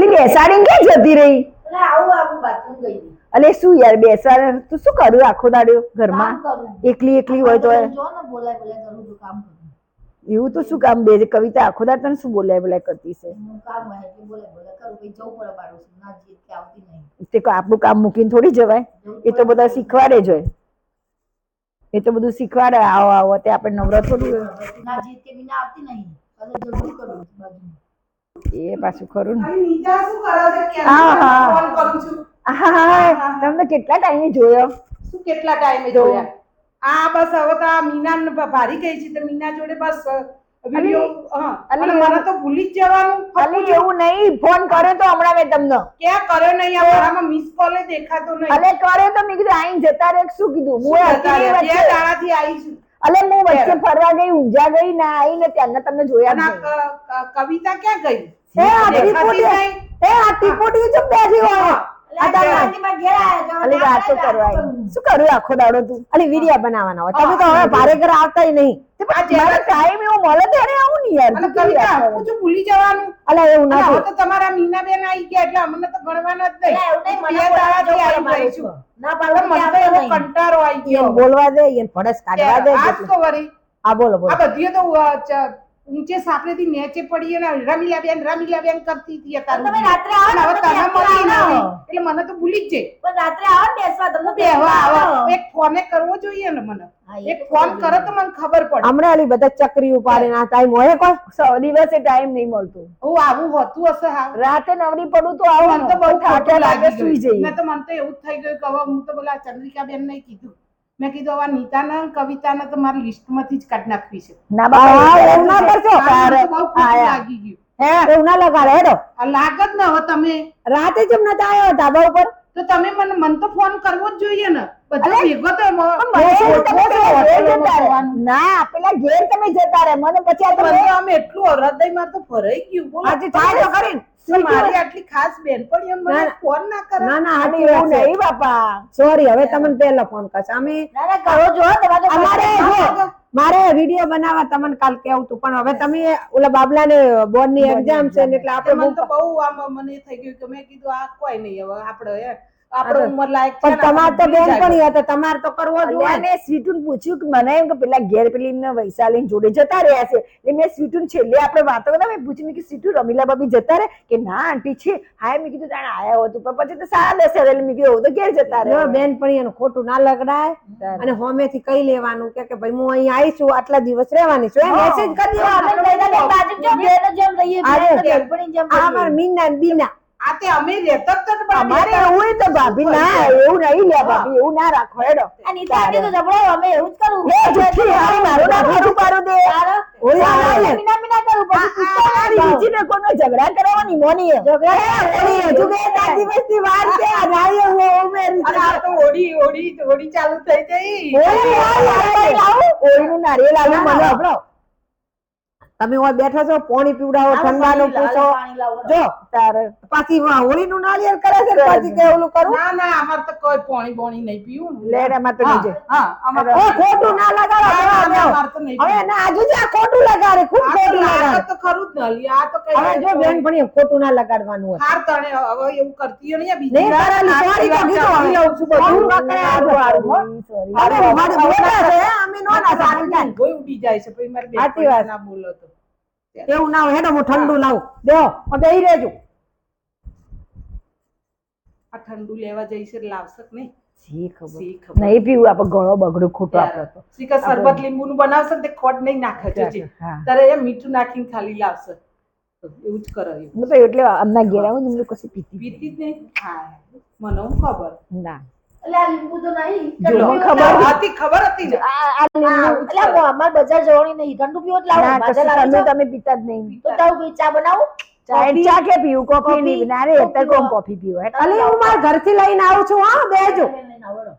અલી બેસાડીને ક્યાં જતી રહી? અલે શું યાર બેસવા તું શું કરું આખો દાડો ઘરમાં? એકલી એકલી હોય તો એવું તો શું કામ બે કવિતા આખો દાડ તને શું બોલાય બોલાય કરતી છે? તે આપણું કામ મૂકીને થોડી જવાય. એ તો બધા શીખવાડે જ હોય. એ તો બધું શીખવાડે. આવો આવો તે આપણે નવરા થોડું ના જીત કે વિના આવતી નહીં. જરૂર કરું એ પાછું ખરું ને. હા, હા. તમને કેટલા ટાઈમે જોયો? શું કેટલા ટાઈમે જોયા? આ બસ હવે તો આ મીના ભારી ગઈ છે તો મીના જોડે બસ વીડિયો હા. અલી, અને મને તો ભૂલી જ જવાનું એવું નહીં. ફોન કર્યો તો હમણાં મેં તમને. ક્યાં કર્યો નહીં? આ મારામાં મિસ કોલે દેખાતો નહીં. અલે કર્યો તો મેં કીધું આઈને જતા રહે શું કીધું? હું. દાડાથી આવી છું. અલે હું વચ્ચે ફરવા ગઈ ઊંઝા ગઈ ના આવી ને ત્યારના તમને જોયા કવિતા ક્યાં ગઈ? હે આ ટીપોટી નહીં. આ ટીપોટી ચૂપ બેઠી હોય. એટલે આ જવાનીમાં ઘેર આયા, અલી વાતો કરવા વાત આવી. કરું. શું કર્યું આખો દાડો તું? અલી વિડિયા બનાવવાના હોય. તમે તો હવે ભારે ઘર આવતા નહીં. તે આ પણ મારે ટાઈમ એવો મળે ત્યારે આવું ને યાર. તું કવિતા હું કરે? ભૂલી જવાનું. અલા એવું ના તો તમારા મીનાબેન આવી ગયા એટલે અમને તો ગણવાના જ નહીં, બે આવી છું. ના મને તો એવો આવી ગયો. બોલવા દે એને ફડસ કાઢવા દે હા બોલો બોલો. આ બધી તો ઊંચે સાપરેથી નેચે પડી અને રમીલાબેન રમીલાબેન કરતી હતી અત્યારે. તમે રાત્રે આવો હવે ને તમે મળી ના. એટલે મને તો ભૂલી જ જાય. પણ રાત્રે આવો ને બેસવા તમને બેહવા આવો. એક ફોને કરવો જોઈએ ને મને. એક ફોન કરો તો મને ખબર પડે. હમણાં આલી બધા ચક્રી ઉપાડે ના ટાઈમ હોય. કોઈ દિવસે ટાઈમ નહીં મળતો. હું આવું હોતું હશે હા રાતે નવરી પડું તો આવું મને તો બહુ ઠાઠા લાગે સુઈ જઈ જઈએ તો મને તો એવું થઈ ગયું કે હવે હું તો બોલા ચંદ્રિકાબેન ને કીધું. મેં કીધું હવે ના નીતાના કવિતાને તો મારી લિસ્ટમાંથી જ કાઢી નાખવી છે. ના બાપા એવું ના કરશો. આ. લાગી ગયું. હે એવું ના લગાડે હેડો. લાગત ના હો તમે. રાતે જ નતા આવ્યો ધાબા ઉપર? તો તમે મને મન તો ફોન કરવો જ જોઈએ ને. બધો ભેગો તો મને. ના પેલા ઘેર તમે જતા રહે. મને પછી આ તમે આમ એટલું હૃદયમાં તો ભરાઈ ગયું બોલો. આજે થાય તો ખરી મારી આટલી ખાસ બેનપણીઓ મને ના, ફોન ના કરે? ના ના એવું નહીં બાપા. સોરી હવે તમને પહેલા ફોન કરશે. અમે ના ના કરો જો તમારે મારે વીડિયો બનાવવા તમને કાલ કેવું હતું પણ હવે તમે ઓલા બાબલાને બોર્ડની એક્ઝામ છે ને એટલે આપણે મને બહુ આમ મને થઈ ગયું કે મેં કીધું આ કોઈ નહીં હવે આપણે આપણો ઉંમર લાયક પણ તમારે તો બેન પણ હતા તમારે તો કરવો જ હોય. મેં સ્વીટુન પૂછ્યું કે મને એમ કે પેલા ઘેર પેલી ને વૈશાલી જોડે જતા રહ્યા છે. એટલે મેં સ્વીટુન છેલ્લે આપણે વાતો કરતા મેં પૂછ્યું કે સ્વીટુ રમીલા બાબી જતા રહે? કે ના આંટી છે. હા મેં કીધું જાણે આયા હતું પણ પછી તો સારા દસ એટલે મેં કીધું તો ઘેર જતા રહે બેન પણ એનું ખોટું ના લગડાય. અને હોમેથી કઈ લેવાનું? કે ભાઈ હું અહીં આવી છું આટલા દિવસ રહેવાની છું. મેસેજ કરી હા, આપણે દેવાનો બાજુ જો બેનો જેમ રહીએ, જેમ આ રહીએ. મીના બીના. આ તે અમે રહેતા જ તો અમારે એવું હોય તો ભાભી ના એવું નહીં લે ભાભી એવું ના રાખો હેડો. અને આંટી તો જબરો, અમે એવું જ કરું. એ જુઠ્ઠી હારી મારું ના ખોટું પાડું દે. ઓલા મિના. મીના મીના પછી પૂછતો મારી બીજી ને કોનો ઝઘડા કરવાની મોની ઝઘડા ઓલી હજુ બે ચાર દિવસની વાર છે આ રાયો હું ઉમેરી અને આ તો ઓડી ઓડી ઓડી ચાલુ થઈ ગઈ. લાવો, લાવો. ઓલીનું મને હંભળો. તમે હોય બેઠા છો પાણી પીવડાવો ઠંડાનું પૂછો. જો તારે. પાછી હોળીનું નાળિયેર કરે છે પાછી કે ઓલું કરું? ના ના અમાર તો કોઈ પોણી બોણી નહીં પીવું. લેડ અમાર તો હા, નીચે હા અમાર ખોટું ના લગાડો અમાર તો નહીં હવે ના આજુ આ ખોટું લગાડે ખૂબ ખોટું લગાડે. તો ખરું જ નલી આ તો કઈ હવે જો બેનપણી ખોટું ના લગાડવાનું હોય. હાર તણે હવે એવું કરતી હોય ને બીજી નહીં તારા હવે. લઉં છું બધું. હારું, હો. મારે બોલે છે, અમે નો ના સારું થાય. કોઈ ઉડી જાય છે પછી મારી સાચી વાત. ના બોલો તો. એવું ના હોય હેડો હું ઠંડુ લાવું. દો હવે રેજો આ ઠંડુ લેવા જઈશ એટલે નહીં. નહીં પીવું આપણે ગળો બગડું ખોટો આપણે તો. શરબત બનાવશે ને તે ખોટ નહીં નાખે છે તારે એ મીઠું નાખીને ખાલી લાવશે. એવું જ કરે એટલે અમના ઘેર આવું ને પીતી પીતી જ નહીં. હા. મને ખબર? ના. એટલે આ લીંબુ તો નહીં. જો, ઠંડુ ખબર પીવું હતી ખબર હતી ને? આ આ એટલે લીંબુ- એટલે આ અમારે બજાર જવાની નહીં. ઠંડુ પીવો એટલે આવો. ના બાજાર કશું લાવી ઠંડુ જાઓ. તમે પીતા જ નહીં. તો ચા બનાવું? ચા ચા પીવું? કોફી પીવો. કોફી હું મારા ઘરથી લઈને આવું છું હા બેજો લઈને આવો રો.